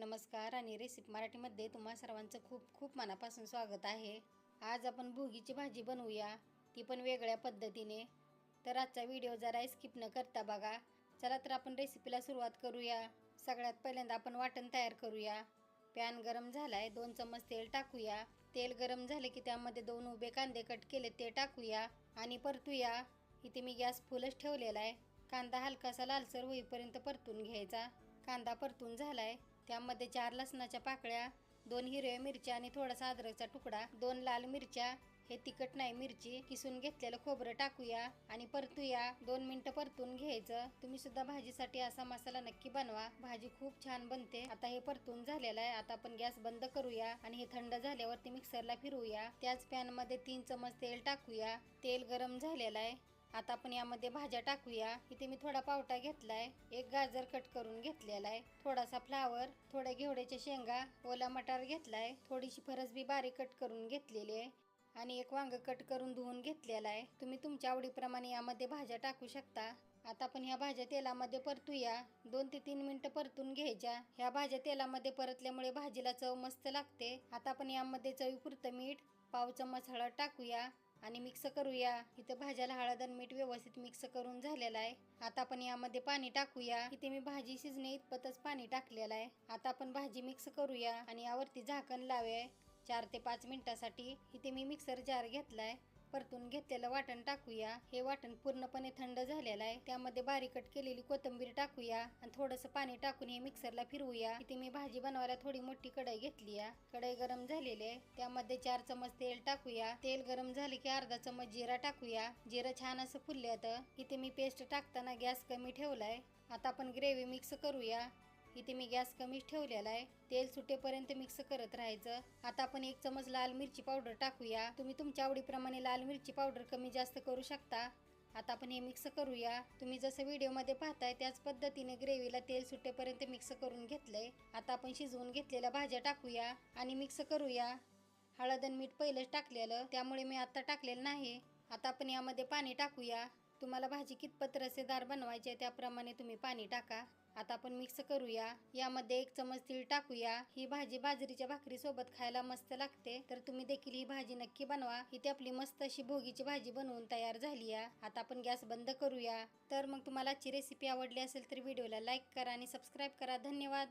नमस्कार आणि रेसिपी मराठीमध्ये तुम्हा सर्वांचं खूप खूप मनापासून स्वागत आहे. आज आपण भोगीची भाजी बनवूया. ती पण वेगळ्या पद्धतीने. तर आजचा व्हिडिओ जरा स्किप न करता बघा. चला तर आपण रेसिपीला सुरुवात करूया. सगळ्यात पहिल्यांदा आपण वाटण तयार करूया. पॅन गरम झालाय दोन चमच तेल टाकूया. तेल गरम झाले की त्यामध्ये दोन उभे कांदे कट केले ते टाकूया आणि परतूया. इथे मी गॅस फुलच ठेवलेला आहे. कांदा हलकासा लालसर होईपर्यंत परतून घ्यायचा. कांदा परतून झालाय. त्यामध्ये चार लसणाच्या पाकळ्या दोन हिरव्या मिरच्या आणि थोडासा अद्रकचा तुकडा दोन लाल मिरच्या हे तिखट नाही मिरची किसून घेतलेलं खोबरं टाकूया आणि परतूया. दोन मिनिटं परतून घ्यायचं. तुम्ही सुद्धा भाजीसाठी असा मसाला नक्की बनवा. भाजी खूप छान बनते. आता हे परतून झालेलं आहे. आता आपण गॅस बंद करूया आणि हे थंड झाल्यावरती मिक्सरला फिरवूया. त्याच पॅनमध्ये तीन चमच तेल टाकूया. तेल गरम झालेलं आहे. आता आपण यामध्ये भाज्या टाकूया. इथे मी थोडा पावटा घेतलाय. एक गाजर कट करून घेतलेला आहे. थोडासा फ्लावर थोड्या घेवड्याच्या शेंगा ओला मटार घेतलाय. थोडीशी फरसबी बारीक कट करून घेतलेली आहे. आणि एक वांग कट करून धुवून घेतलेला आहे. तुम्ही तुमच्या आवडीप्रमाणे यामध्ये भाज्या टाकू शकता. आता आपण ह्या भाज्या तेलामध्ये परतूया. दोन ते तीन मिनटं परतून घ्यायच्या. ह्या भाज्या तेलामध्ये परतल्यामुळे भाजीला चव मस्त लागते. आता आपण यामध्ये चवीपुरतं मीठ पाव चम्मच हळद टाकूया. आणि मिक्स करूया. इथं भाज्याला हळद आणि मीठ व्यवस्थित मिक्स करून झालेलं आहे. आता आपण यामध्ये पाणी टाकूया. इथे मी भाजी शिजणे इतपतच पाणी टाकलेलं आहे. आता आपण भाजी मिक्स करूया आणि यावरती झाकण लावे चार ते पाच मिनिटासाठी इथे मी मिक्सर जार घेतलाय. परतून घेतलेलं वाटण टाकूया. हे वाटण पूर्णपणे थंड झालेलं आहे. त्यामध्ये बारीक कट केलेली कोथिंबीर टाकूया आणि थोडंसं पाणी टाकून हे मिक्सरला फिरवूया. इथे मी भाजी बनवायला थोडी मोठी कढई घेतली कढई गरम झालेली आहे. त्यामध्ये चार चमच तेल टाकूया. तेल गरम झाले की अर्धा चमच जिरा टाकूया. जिरं छान असं फुलल्यात. इथे मी पेस्ट टाकताना गॅस कमी ठेवलाय. आता आपण ग्रेव्ही मिक्स करूया. इथे मी गॅस कमीच ठेवलेला आहे. तेल सुटेपर्यंत मिक्स करत राहायचं. आता आपण एक चमच लाल मिरची पावडर टाकूया. तुम्ही तुमच्या आवडीप्रमाणे लाल मिरची पावडर कमी जास्त करू शकता. आता आपण हे मिक्स करूया. तुम्ही जसं व्हिडिओमध्ये पाहताय त्याच पद्धतीने ग्रेव्हीला तेल सुटेपर्यंत मिक्स करून घेतलंय. आता आपण शिजवून घेतलेल्या भाज्या टाकूया आणि मिक्स करूया. हळद आणि मीठ पहिलंच टाकलेलं. त्यामुळे मी आता टाकलेलं नाही. आता आपण यामध्ये पाणी टाकूया. तुम्हाला भाजी कितपत रसेदार बनवायची आहे त्याप्रमाणे तुम्ही पाणी टाका. आता आपण मिक्स करूया. यामध्ये एक चमच तीळ टाकूया. ही भाजी बाजरीच्या भाकरीसोबत खायला मस्त लागते. तर तुम्ही देखील ही भाजी नक्की बनवा. इथे आपली मस्त अशी भोगीची भाजी बनवून तयार झाली आहे. आता आपण गॅस बंद करूया. तर मग तुम्हाला आजची रेसिपी आवडली असेल तर व्हिडिओला लाईक करा आणि सबस्क्राईब करा. धन्यवाद.